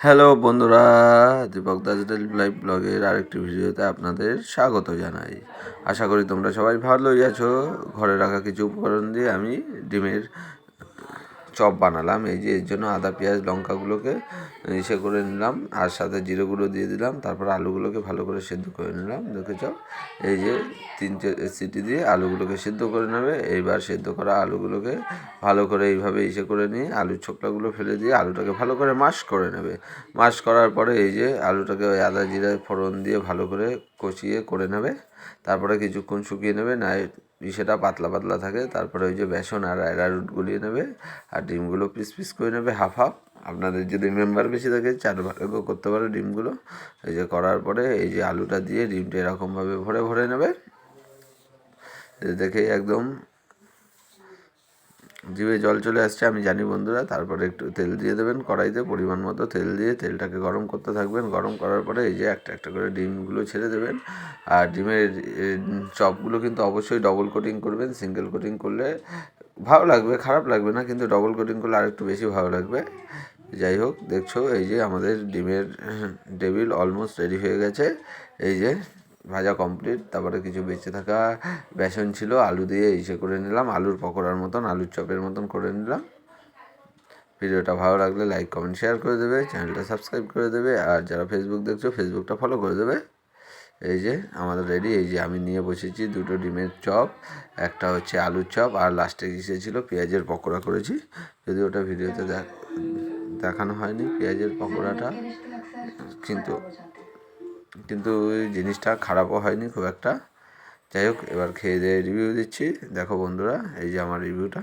Hello বন্ধুরা, Dipak Das live ব্লগের আরেকটি ভিডিওতে আপনাদের স্বাগত জানাই। আশা করি তোমরা সবাই ভালোই আছো। ঘরে রাখা কিছু উপকরণ দিয়ে আমি ডিমের চপ বানালাম, এই যে এর জন্য আদা, পেঁয়াজ, লঙ্কাগুলোকে ইসে করে নিলাম, আর সাথে জিরে গুঁড়ো দিয়ে দিলাম, তারপর আলুগুলোকে ভালো করে সেদ্ধ করে নিলাম দেখেছ এই যে তিনটে সিটি দিয়ে আলুগুলোকে সেদ্ধ করে নেবে, এইবার সেদ্ধ করা আলুগুলোকে ভালো করে এইভাবে ইসে করে নিয়ে আলুর ছোকলাগুলো ফেলে দিয়ে আলুটাকে ভালো করে মাশ করে নেবে মাশ করার পরে এই যে আলুটাকে ওই আদা জিরে ফোড়ন দিয়ে ভালো করে কষিয়ে করে নেবে, তারপরে কিছুক্ষণ শুকিয়ে নেবে, না সেটা পাতলা পাতলা থাকে, তারপরে ওই যে বেসন আর রুট গুলিয়ে নেবে, আর ডিমগুলো পিস পিস করে নেবে, হাফ হাফ। আপনাদের যদি মেম্বার বেশি থাকে, চার ভাগও করতে পারে ডিমগুলো। এই যে করার পরে এই যে আলুটা দিয়ে ডিমটা এরকমভাবে ভরে ভরে নেবে। দেখে একদম জিভে জল চলে আসছে, আমি জানি বন্ধুরা, তারপরে একটু তেল দিয়ে দেবেন, কড়াইতে পরিমাণ মতো তেল দিয়ে তেলটাকে গরম করতে থাকবেন। গরম করার পরে এই যে একটা একটা করে ডিমগুলো ছেড়ে দেবেন। আর ডিমের চপগুলো কিন্তু অবশ্যই ডবল কোটিং করবেন সিঙ্গেল কোটিং করলে ভালো লাগবে, খারাপ লাগবে না, কিন্তু ডবল কোটিং করলে আরেকটু বেশি ভালো লাগবে। যাই হোক, দেখছ, এই যে আমাদের ডিমের, টেবিল অলমোস্ট রেডি হয়ে গেছে। এই যে ভাজা কমপ্লিট তারপরে কিছু বেঁচে থাকা বেসন ছিল, আলু দিয়ে ইসে করে নিলাম, আলুর পকোড়ার মতন, আলুর চপের মতন করে নিলাম। ভিডিওটা ভালো লাগলে লাইক কমেন্ট শেয়ার করে দেবে চ্যানেলটা সাবস্ক্রাইব করে দেবে, আর যারা ফেসবুক দেখছ ফেসবুকটা ফলো করে দেবে। এই যে আমাদের রেডি এই যে আমি নিয়ে বসেছি দুটো ডিমের চপ, একটা হচ্ছে আলুর চপ, আর লাস্টে কিসে ছিল পেঁয়াজের পকোড়া করেছি। যদি ওটা ভিডিওতে দেখ দেখানো হয়নি, পেঁয়াজের পকোড়াটা, কিন্তু কিন্তু জিনিসটা খারাপও হয়নি খুব একটা। যাই হোক, এবার খেয়ে দিয়ে রিভিউ দিচ্ছি। দেখো বন্ধুরা, এই যে আমার রিভিউটা